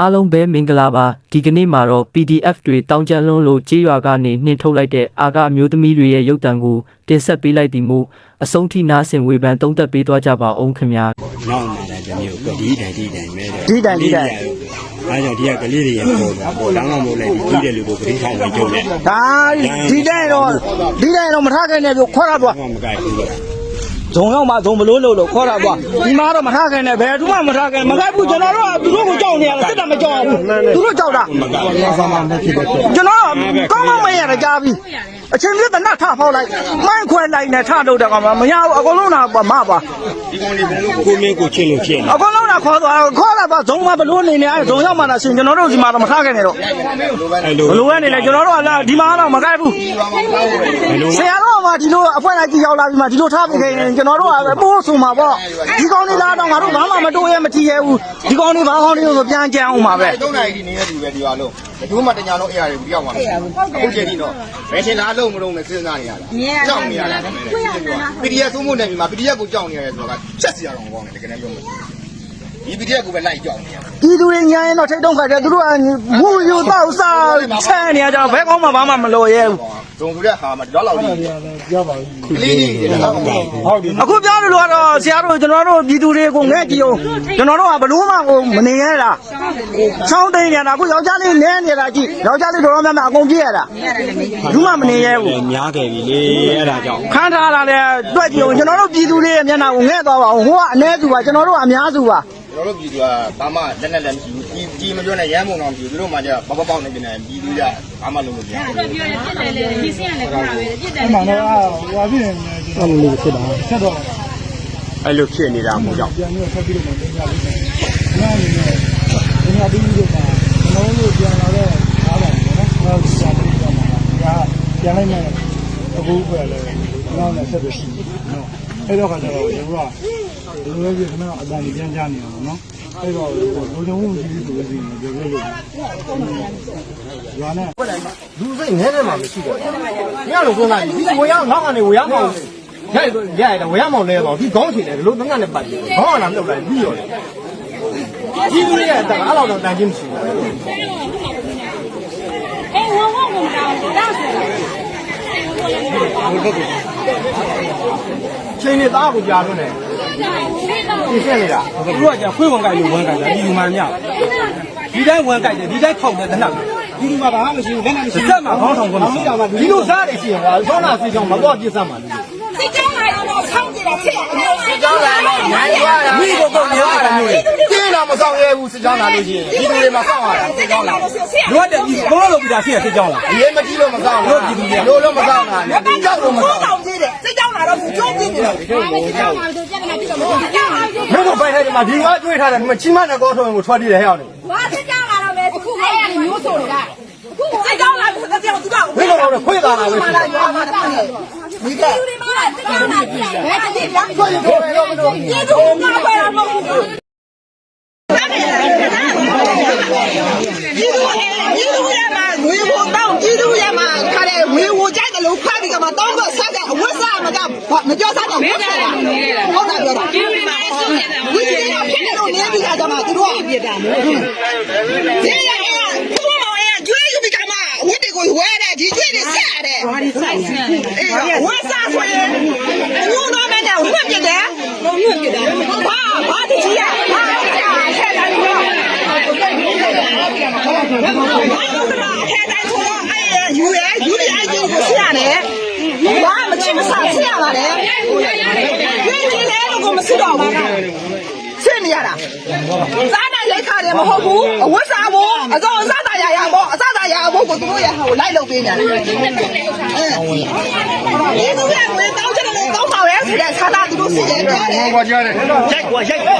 အားလုံးပဲမင်္ဂလာပါဒီကနေ့မှာတော့ PDF တွေတောင်းကြလွန်းလို့ကြေးရွာကနေနှင်ထုတ်လိုက်တဲ့အာကအမျိုးသမီးတွေရဲ့ရုပ်တံကိုတင်ဆက်ပေးလိုက်သည်မို့အဆုံးထိနားဆင်ဝေဖန်သုံးသပ်ပေးသွားကြပါအောင်ခင်ဗျာနောက်မှလည်းတစ်မျိုးဒီတိုင်ဒီတိုင်ပဲဒီတိုင်ဒီတိုင်အဲကြောင့်ဒီကကလေးတွေရပေါ်တာပေါ်လောင်းလောင်းမို့လဲဒီတဲ့လူကိုပရိသတ်ဝင်ကြုံတယ်ဒါဒီတိုင်းတော့ဒီတိုင်းတော့မထားခိုင်းနဲ့ပြောခေါ်တာပေါ့ဘာမှမကြိုက်ဘူးလို့ဇုံရောက်မှဇုံဘလို့လို့လို့ခေါ်တာပေါ့ဒီမှာတော့မထားခိုင်းနဲ့ဘယ်သူမှမထားခိုင်းမခိုင်းဘူးကျွန်တော်တို့ကသူတို့ကိုကြောက်နေရတယ်စစ်တာမကြောက်ဘူးသူတို့ကြောက်တာမကြိုက်ဘူးဘာမှမဖြစ်ဘူးကျွန်တော်ကောင်းကောင်းမရတာကြားပြီအချင်းပြတနတ်ထဖောက်လိုက်မိုင်းခွဲလိုက်နဲ့ထထုတ်တယ်ကောင်မမရဘူးအကုန်လုံးတော့မပါဒီကောင်လေးကိုမင်းကိုချစ်လို့ဖြစ်နေအကုန်လုံးတော့ခေါ်သွားခေါ်တာပါဇုံမဘလို့နေနေအဲဇုံရောက်မှလာရှင်ကျွန်တော်တို့ဒီမှာတော့မထားခိုင်းနဲ့တော့အဲလိုဘလို့ကနေလဲကျွန်တော်တို့ကလာဒီမှာတော့မခိုင်းဘူးအဲလိုဆရာတော်ကဒီလိုအဖွဲ့လိုက်ကြည့်ရောက်လာပြီးမှဒီလိုထားပြီးခဲ့ရင်ကျွန်တော်တို့ကပိုးဆိုမှာပေါ့ဒီကောင်းလေးလားတော့ငါတို့ဘာမှမတိုးရဲမထီရဲဘူးဒီကောင်းလေးဘာကောင်းလေးဆိုပြန်ကြံအောင်ပါပဲတုံးနိုင်ဒီနေတဲ့လူပဲဒီပါလုံးဘယ်သူမှတညာလုံးအဲ့ရတယ်ဘူးတယောက်မှမရှိဘူးအခုချိန်ဒီတော့ဘယ်ရှင်လားလုံးမလုံးနဲ့စဉ်းစားနေရတာကြောက်နေရတာ PDF သုံးဖို့နေပြီမှာ PDF ကိုကြောက်နေရတယ်ဆိုတော့ချက်စီရအောင်ကောင်းတယ်တကယ်လည်းပြောမယ် ဒီ PDF ကိုပဲလိုက်ကြောက်နေရဒီလူတွေညာရင်တော့ထိတ်တုံးခါတယ်သူတို့ကမူယူတော့စားဆန်းနေကြတော့ဘဲကောင်းမှဘာမှမလိုရဲဘူးဇုံဆိုတဲ့ဟာမှာဒီလောက်လောက်ကြီးပြောပါဘူးကလေးကြီးတယ်ဟုတ်တယ်အခုပြောလို့ကတော့ဆရာတို့ကျွန်တော်တို့ပြည်သူတွေကိုငဲ့ကြည့်အောင်ကျွန်တော်တို့ကဘလို့မှကိုမနေရတာချောင်းတိန်နေတာအခုယောက်ျားလေးနဲနေတာကြည့်ယောက်ျားလေးတော်တော်များများအကုန်ပြည့်ရတာဘူးမှမနေရဘူးများခဲ့ပြီလေအဲ့ဒါကြောင့်ခန်းထားတာလည်းတွက်ကြည့်အောင်ကျွန်တော်တို့ပြည်သူတွေရဲ့မျက်နှာကိုငဲ့သွားပါအောင်ဟိုကအ ਨੇ သူပါကျွန်တော်တို့ကအများစုပါကျွန်တော်တို့ပြည်သူကဘာမှလက်နဲ့လည်းမရှိဘူးကြီးကြီးမပြောနဲ့ရမ်းပုံတော့မရှိဘူးသူတို့မှじゃပေါပေါပေါနေနေပြည်သူကဘာမှလုပ်လို့မရဘူးပြောရပြစ်တယ်လေဒီစင်းကလည်းခါပဲပြစ်တယ်မှန်တော့ဟိုအဖြစ်နေတယ်အဲ့လိုလေးဖြစ်တာဆက်တော့အဲလိုဖြစ်နေတာမို့ကြောင့်ပြန်ပြီးဆက်ပြီးတော့ပြန်ရလိမ့်မယ်။ညာနေတယ်။ညာပြီးတော့ကျွန်တော်တို့ပြန်လာတဲ့အားပါဘူးနော်။ဟောစာပြီးတော့မှာဒါပြန်လိုက်မယ်အခုပဲလေနောက်နဲ့ဆက်ပြီးရှိတယ်နော်။အဲ့တော့ခါကျတော့ဒီက ဒီလိုပဲခဏအတန်ကြီးပြန်ကြနေအောင်နော်။အဲ့တော့လူကြုံမှုကြီးကြီးဆိုလို့ရှိရင်ပြောလို့ရွာနဲ့လူစိတ်နဲတယ်မှာမရှိတော့ဘူး။ညလုံးစွန်းလိုက်ဒီဝေရောက်နောက်ကနေဝေရောက်အောင်ရရရရတယ်ဝေရောက်အောင်လဲပေါ့ဒီခေါင်းချင်တယ်ဒီလိုငငနဲ့ပတ်တယ်ခေါင်းကလာမြုပ်လိုက်ပြီးရောတယ်ဒီလူတွေကအတန်အဲ့လောက်တော့တန်ချင်းမရှိဘူးအေးဝဝဝတောင်းတောင်းဆိုချိန်နေသားကိုကြားလွန်းတယ် ဒီဆက်နေတာသူကじゃခွေးဝင်ကြိုက်လို့ဝင်ကြိုက်တာဒီလူမှညဒီတိုင်းဝင်ကြိုက်တယ်ဒီတိုင်းထောက်တယ်တနတ်ဒီလူမှဘာမှမရှိဘူးလက်နဲ့မရှိဘူးစက်မှာခေါင်းထောင်ကုန်ဒီလိုစားတယ်ရှိရင်ဟာဆောနာစီကြောင်မတော့ပြစ်စမ်းပါလို့စိတ်ကြောင်းလာတော့ဆောင်းကြည့်တာဖြစ်အောင်စိတ်ကြောင်းလာတော့နိုင်ရတာမိကိုတော့ပြောတာမျိုးလေကျင်းတော့မဆောင်ရဲဘူးစစ်ကြောင်းလာလို့ရှိရင်ပြည်သူတွေမှာစောင့်ရတာစိတ်ကြောင်းလာတော့ဆရာတို့ကဒီဘလုံးလုံးပြတာရှိရစစ်ကြောင်းလားအရေးမကြီးလို့မစောင့်ဘူးလို့လို့မစောင့်တာနဲ့ကြောက်လို့မစောင့်တောင်းကြည့်တယ်စိတ်ကြောင်းလာတော့ကြိုးကြ ည့်တယ်စိတ်ကြောင်းလာတော့ကြက်ကနေပြီးတော့စိတ်ကြောင်းလာတော့မင်းတို့ပိုက်ထားတယ်မှာဒီကကျွေးထားတယ်ဒီမှာချီမနဲ့ကောထုံးကိုထွက်တည်တယ်ဟဲ့အောင်လေဘာစိတ်ကြောင်းလာတော့ပဲအခုအဲ့ဒီမျိုးဆိုနေတာအခုစိတ်ကြောင်းလာတော့တဲ့သူကမင်းတို့ကတော့ခွေးသားလာပဲရှိတယ်ရွာမှာတောင်းတယ်ဒီကလူတွေမှာစိတ်ကြောင်းလာတယ်ဘယ်တည်းပြန်ဆိုရင်တော့ကျေးဇူးများပါတော့မဟုတ်ဘူးပြည်သူပြည်သူရမှာငွေကိုတောင်းပြည်သူရမှာခါတဲ့ငွေကိုကြိုက်တယ်လို့ဖတ်ပြီးကမှတောင်းတော့ဆက်တဲ့အဝတ်စား မကမပြောစားတော့ဟုတ်တယ်ဟုတ်တယ်ပြောတာပြည်သူမှာစုနေတာဝိသေကဖြစ်နေလို့နေပြီးကြမှာသူတို့ကပြတာမျိုးဒီရကဘုမောင်ရဲ့ကျွေးယူပြီးကမှဝတ်တွေကိုဝဲတယ်ဒီကျွေးတွေဆက်ရတယ်ဘာဒီဆိုင်အေးဝတ်စားဆိုရင်အညိုးတော့မနဲ့ဝတ်ပြတယ်ဝတ်ပြတယ်ဘာဘာတကြီးရဘာဆက်တယ်လို့ ဘာလို့လဲအထက်တိုင်းဆိုတော့အဲယူရယူရအကြီးကိုဆရာနဲ့ဘာမချင်မဆဆရာပါလေဒီကြီးလဲလို့ကိုမစစ်တော့ဘူးဆင်းနေရတာ စားနိုင်ရိုက်ခါတယ်မဟုတ်ဘူးအဝတ်စားဖို့အစောအစားသာရရဖို့အစားသာရဖို့ကိုသူတို့ရဟိုလိုက်လုပ်ပေးနေတယ်အဲဒီသူကဝေတောင်းချင်တယ်တောင်းပါရဲဆိုတဲ့ဆာသာသူတို့စစ်တယ်ပြောတယ်ဟောကြားတယ်ရိုက်ကွာရိုက်ကွာ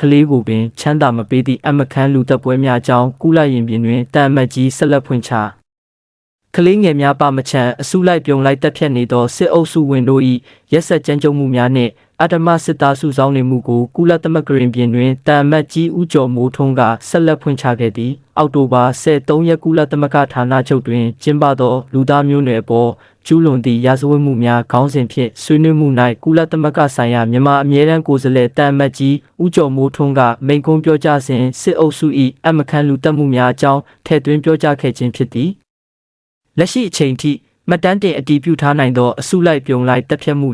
ကလေးကိုပင်ချမ်းသာမပေးသည့်အမခန်းလူသက်ပွဲများအကြောင်းကုလရင်ပြင်တွင်တန်အမတ်ကြီးဆက်လက်ဖွင့်ချ ကလေးငယ်များပါမချန်အစုလိုက်ပြုံလိုက်တက်ဖြတ်နေသောစစ်အုပ်စုဝင်တို့၏ရက်ဆက်ကြမ်းကြုတ်မှုများနှင့်အတ္တမစစ်သားစုဆောင်းနေမှုကိုကုလသမဂ္ဂရင်ပြင်တွင်တန်အမတ်ကြီးဦးကျော်မိုးထွန်းကဆက်လက်ဖွင့်ချခဲ့သည်အောက်တိုဘာ13ရက်ကုလသမဂ္ဂဌာနချုပ်တွင်ကျင်းပသောလူသားမျိုးနွယ်အပေါ်ကျူးလွန်သည့်ရာဇဝတ်မှုများခေါင်းစဉ်ဖြင့်ဆွေးနွေးမှု၌ကုလသမဂ္ဂဆိုင်ရာမြန်မာအမြဲတမ်းကိုယ်စားလှယ်တန်အမတ်ကြီးဦးကျော်မိုးထွန်းကမိန့်ခွန်းပြောကြားစဉ်စစ်အုပ်စု၏အမခန့်လူတက်မှုများအကြောင်းထည့်သွင်းပြောကြားခဲ့ခြင်းဖြစ်သည် လက်ရှိအချိန်ထိမှတ်တမ်းတင်အတည်ပြုထားနိုင်သောအစုလိုက်ပြုံလိုက်တပ်ဖြတ်မှု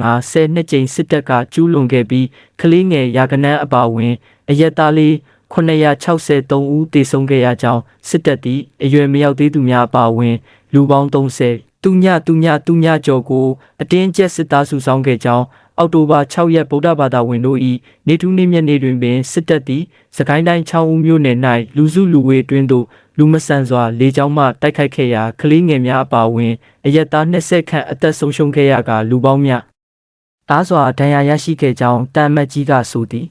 450နှစ်ကြိမ်စစ်တပ်ကကျူးလွန်ခဲ့ပြီးကလေးငယ်ရာကနန်းအပါအဝင်အရက်သားလေး963ဦးသေဆုံးခဲ့ရကြောင်းစစ်တပ်သည်အရွယ်မရောက်သေးသူများအပါအဝင် လူပေါင်း30တူညတူညတူညကျော်ကိုအတင်းကျပ်စစ်သားစုဆောင်းခဲ့ကြောင်း အောက်တိုဘာ6ရက်ဗုဒ္ဓဘာသာဝင်တို့၏နေထူးနေ့မျက်နေ့တွင်ပင်စစ်တပ်သည်စကိုင်းတိုင်း6ဦးမြို့နယ်၌လူစုလူဝေးတွင်သို့လူမဆန်စွာလေကြောင်းမှတိုက်ခိုက်ခဲ့ရာကလေးငယ်များအပါအဝင်အရက်သား20ခန့်အသက်ဆုံးရှုံးခဲ့ရကလူပေါင်းများအားစွာဒဏ်ရာရရှိခဲ့ကြောင်းတန်မတ်ကြီးကဆိုသည်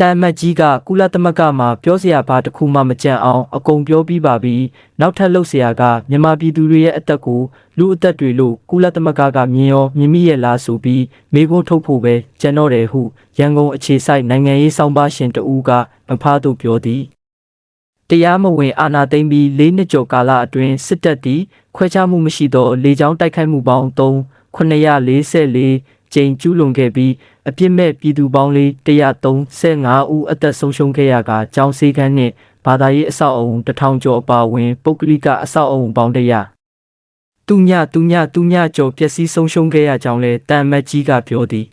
တန်မတ်ကြီးကကုလသမဂ္ဂမှာပြောစရာဘာတစ်ခုမှမကြံအောင်အကုန်ပြောပြီးပါပြီ။နောက်ထပ်လှုပ်ရှားကမြန်မာပြည်သူတွေရဲ့အသက်ကိုလူအသက်တွေလို့ကုလသမဂ္ဂကမြင်ရောမြင်မိရဲ့လားဆိုပြီးမေးခွန်းထုတ်ဖို့ပဲကြံတော့တယ်ဟုရန်ကုန်အခြေစိုက်နိုင်ငံရေးဆောင်ပါရှင်တဦးကမဖားတို့ပြောသည်။တရားမဝင်အာဏာသိမ်းပြီး၄နှစ်ကျော်ကာလအတွင်းစစ်တပ်သည်ခွဲခြားမှုမရှိသောလေကြောင်းတိုက်ခိုက်မှုပေါင်း3 944 ကြိမ်ကျူးလွန်ခဲ့ပြီးအပြစ်မဲ့ပြည်သူပေါင်းလေး135ဦးအသက်ဆုံးရှုံးခဲ့ရကာကျောင်းစည်းကမ်းနှင့်ဘာသာရေးအဆောက်အအုံ1000ကျော်အပါအဝင်ပုဂ္ဂလိကအဆောက်အအုံပေါင်းတရာတူညတူညတူညကျော်ပျက်စီးဆုံးရှုံးခဲ့ရကြောင်းလည်းတန်မတ်ကြီးကပြောသည်